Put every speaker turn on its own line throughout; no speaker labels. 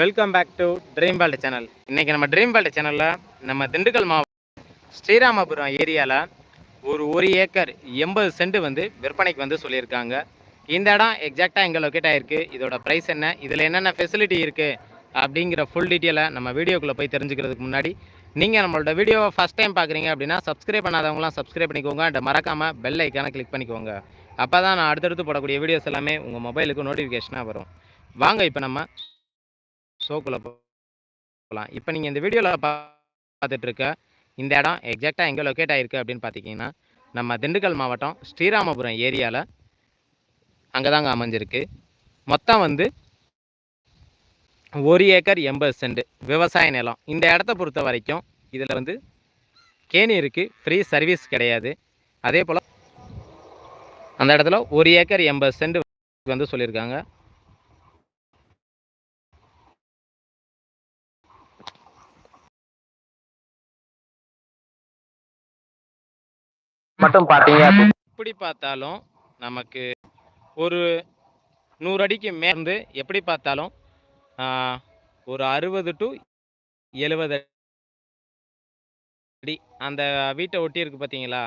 Welcome back to dream world channel இன்றைக்கி நம்ம dream world சேனலில் நம்ம திண்டுக்கல் மாவட்டம் ஸ்ரீராமபுரம் ஏரியாவில் ஒரு ஒரு ஏக்கர் எண்பது சென்ட் வந்து விற்பனைக்கு வந்து சொல்லியிருக்காங்க. இந்த இடம் எக்ஸாக்டாக எங்கே லொக்கேட் ஆகிருக்கு இதோட ப்ரைஸ் என்ன இதில் என்னென்ன ஃபெசிலிட்டி இருக்குது அப்படிங்கிற ஃபுல் டீட்டெயிலை நம்ம வீடியோக்குள்ளே போய் தெரிஞ்சுக்கிறதுக்கு முன்னாடி நீங்கள் நம்மளோட வீடியோவை ஃபஸ்ட் டைம் பார்க்குறீங்க அப்படின்னா சப்ஸ்கிரைப் பண்ணாதவங்களாம் சப்ஸ்கிரைப் பண்ணிக்கோங்க. அண்ட் மறக்காமல் பெல் ஐக்கானை கிளிக் பண்ணிக்கோங்க. அப்போ தான் நான் அடுத்தடுத்து போடக்கூடிய வீடியோஸ் எல்லாமே உங்கள் மொபைலுக்கு நோட்டிஃபிகேஷனாக வரும். வாங்க இப்போ நம்ம ஷோக்குள்ளே போகலாம் இப்போ நீங்கள் இந்த வீடியோவில் பார்த்துட்ருக்க இந்த இடம் எக்ஸாக்டாக எங்கே லொக்கேட் ஆகிருக்கு அப்படின்னு பார்த்தீங்கன்னா நம்ம திண்டுக்கல் மாவட்டம் ஸ்ரீராமபுரம் ஏரியாவில் அங்கே தாங்க அமைஞ்சிருக்கு. மொத்தம் வந்து ஒரு ஏக்கர் எண்பது சென்ட் விவசாய நிலம். இந்த இடத்த பொறுத்த வரைக்கும் இதில் வந்து கேணி இருக்குது ஃப்ரீ சர்வீஸ் கிடையாது. அதே போல் அந்த இடத்துல ஒரு ஏக்கர் எண்பது சென்ட் வந்து சொல்லியிருக்காங்க. மட்டும் பார்த்தீங்க எப்படி பார்த்தாலும் நமக்கு ஒரு நூறு அடிக்கு மேற்ந்து எப்படி பார்த்தாலும் ஒரு அறுபது டு எழுபது அடி அந்த வீட்டை ஒட்டி இருக்கு பார்த்தீங்களா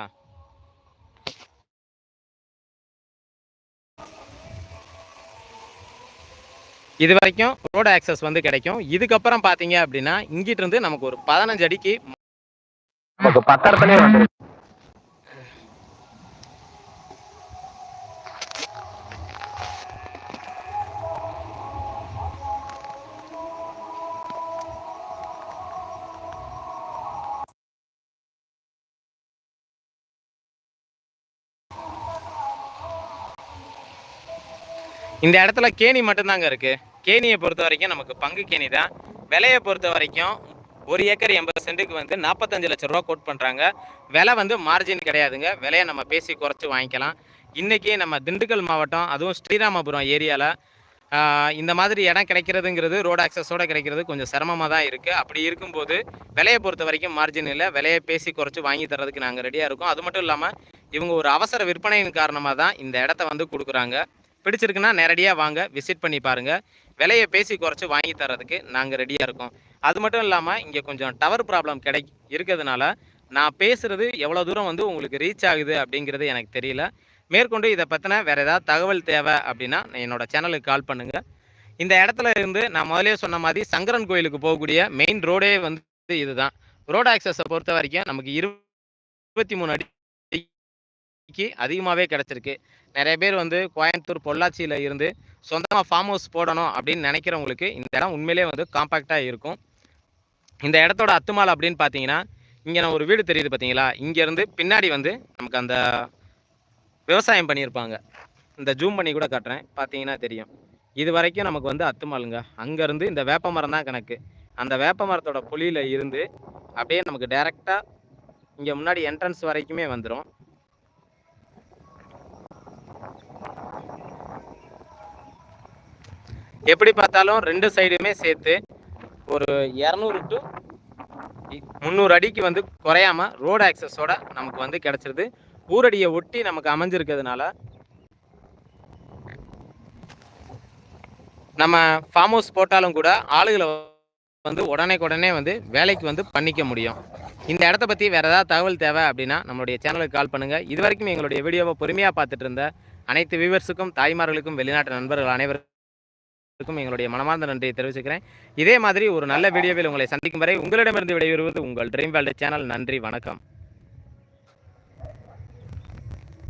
இது வரைக்கும் ரோடு ஆக்சஸ் வந்து கிடைக்கும். இதுக்கப்புறம் பார்த்தீங்க அப்படின்னா இங்கிட்டு இருந்து நமக்கு ஒரு பதினஞ்சு அடிக்கு நமக்கு பக்கத்துலேயே வந்து இந்த இடத்துல கேணி மட்டும்தாங்க இருக்குது கேணியை பொறுத்த வரைக்கும் நமக்கு பங்கு கேணி தான். விலையை பொறுத்த வரைக்கும் ஒரு ஏக்கர் எண்பது சென்ட்டுக்கு வந்து நாற்பத்தஞ்சு லட்ச ரூபா கோட் பண்ணுறாங்க விலை வந்து மார்ஜின் கிடையாதுங்க. விலையை நம்ம பேசி குறைச்சி வாங்கிக்கலாம். இன்றைக்கி நம்ம திண்டுக்கல் மாவட்டம் அதுவும் ஸ்ரீராமபுரம் ஏரியாவில் இந்த மாதிரி இடம் கிடைக்கிறதுங்கிறது ரோடு ஆக்சஸோடு கிடைக்கிறது கொஞ்சம் சிரமமாக தான் இருக்குது அப்படி இருக்கும்போது விலையை பொறுத்த வரைக்கும் மார்ஜின் இல்லை. விலையை பேசி குறைச்சி வாங்கி தரதுக்கு நாங்கள் ரெடியாக இருக்கோம். அது மட்டும் இல்லாமல் இவங்க ஒரு அவசர விற்பனையின் காரணமாக தான் இந்த இடத்த வந்து கொடுக்குறாங்க. பிடிச்சிருக்குன்னா நேரடியாக வாங்க விசிட் பண்ணி பாருங்கள் விலையை பேசி குறைச்சி வாங்கி தரதுக்கு நாங்கள் ரெடியாக இருக்கோம். அது மட்டும் இல்லாமல் இங்கே கொஞ்சம் டவர் ப்ராப்ளம் கிடை இருக்கிறதுனால நான் பேசுகிறது எவ்வளோ தூரம் வந்து உங்களுக்கு ரீச் ஆகுது அப்படிங்கிறது எனக்கு தெரியல. மேற்கொண்டு இதை பற்றின வேறு ஏதாவது தகவல் தேவை அப்படின்னா என்னோடய சேனலுக்கு கால் பண்ணுங்கள் இந்த இடத்துல இருந்து நான் முதலே சொன்ன மாதிரி சங்கரன் கோயிலுக்கு போகக்கூடிய மெயின் ரோடே வந்து இதுதான். ரோட் ஆக்சஸை பொறுத்த வரைக்கும் நமக்கு இருபத்தி மூணு அடி அடிக்கு அதிகமாகவே கிடச்சிருக்கு. நிறைய பேர் வந்து கோயம்புத்தூர் பொள்ளாச்சியில் இருந்து சொந்தமாக ஃபார்ம் ஹவுஸ் போடணும் அப்படின்னு நினைக்கிறவங்களுக்கு இந்த இடம் உண்மையிலே வந்து காம்பாக்டாக இருக்கும். இந்த இடத்தோட அத்துமால் அப்படின்னு பார்த்தீங்கன்னா இங்கே நான் ஒரு வீடு தெரியுது பார்த்தீங்களா? இங்கேருந்து பின்னாடி வந்து நமக்கு அந்த விவசாயம் பண்ணியிருப்பாங்க. இந்த ஜூம் பண்ணி கூட காட்டுறேன். பார்த்தீங்கன்னா தெரியும். இது வரைக்கும் நமக்கு வந்து அத்துமாலுங்க. அங்கேருந்து இந்த வேப்ப மரம் தான் கணக்கு. அந்த வேப்ப மரத்தோட புளியில் இருந்து அப்படியே நமக்கு டைரெக்டாக இங்கே முன்னாடி என்ட்ரன்ஸ் வரைக்குமே வந்துடும் எப்படி பார்த்தாலும் ரெண்டு சைடுமே சேர்த்து ஒரு இரநூறு டு முந்நூறு அடிக்கு வந்து குறையாம ரோடு ஆக்சஸோட நமக்கு வந்து கிடச்சிருது. ஊரடியை ஒட்டி நமக்கு அமைஞ்சிருக்கிறதுனால நம்ம ஃபார்ம் ஹவுஸ் போட்டாலும் கூட ஆளுகளை வந்து உடனே உடனே வந்து வேலைக்கு வந்து பண்ணிக்க முடியும். இந்த இடத்த பற்றி வேறு ஏதாவது தகவல் தேவை அப்படின்னா நம்மளுடைய சேனலுக்கு கால் பண்ணுங்கள் இது வரைக்கும் எங்களுடைய வீடியோவை பொறுமையாக பார்த்துட்டு இருந்த அனைத்து வியூவர்ஸுக்கும் தாய்மார்களுக்கும் வெளிநாட்டு நண்பர்கள் அனைவருக்கும் எங்களுடைய மனமார்ந்த நன்றியை தெரிவிச்சுக்கிறேன். இதே மாதிரி ஒரு நல்ல வீடியோவில் உங்களை சந்திக்கும் வரை உங்களிடமிருந்து விடைபெறுவது உங்கள் ட்ரீம் வேல்டு சேனல் நன்றி வணக்கம்.